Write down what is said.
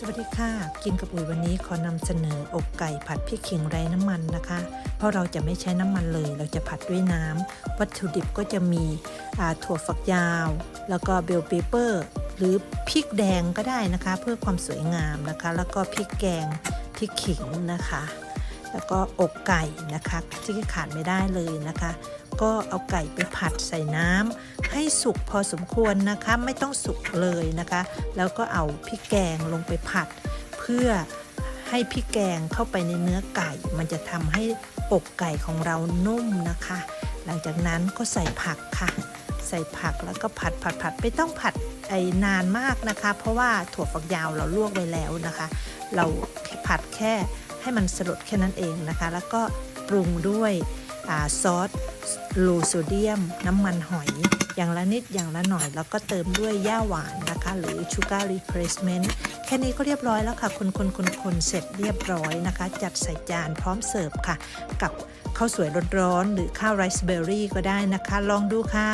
สวัสดีค่ะ กินกับอุ๋ยวันนี้ขอนำเสนออกไก่ผัดพริกขิงไร้น้ำมันนะคะ เพราะเราจะไม่ใช้น้ำมันเลย เราจะผัดด้วยน้ำวัตถุดิบก็จะมีถั่วฝักยาว แล้วก็เบลเปเปอร์ หรือพริกแดงก็ได้นะคะ เพื่อความสวยงามนะคะ แล้วก็พริกแกงพริกขิงนะคะ แล้วก็อกไก่นะคะที่ขาดไม่ได้เลยนะคะ ก็เอาไก่ไปผัดใส่น้ำให้สุกพอสมควรนะคะไม่ต้องสุกเลยนะคะ แล้วก็เอาพริกแกงลงไปผัด เพื่อให้พริกแกงเข้าไปในเนื้อไก่ มันจะทำให้อกไก่ของเรานุ่มนะคะ หลังจากนั้นก็ใส่ผักค่ะ ใส่ผักแล้วก็ผัดผัดผัดไม่ต้องผัดไอ้นานมากนะคะ เพราะว่าถั่วฝักยาวเราลวกไว้แล้วนะคะ เราผัดแค่ ให้มันสลดแค่นั้นเองนะคะ แล้วก็ปรุงด้วยอซอสโลโซเดียม น้ำมันหอย อย่างละนิดอย่างละหน่อย แล้วก็เติมด้วยย่าหวานนะคะ หรือ sugar replacement แค่นี้ก็เรียบร้อยแล้วค่ะ คนคนคนคนเสร็จเรียบร้อยนะคะ จัดใส่จานพร้อมเสิร์ฟค่ะ กับข้าวสวยร้อนๆหรือข้าวไรซ์เบอร์รี่ก็ได้นะคะ ลองดูค่ะ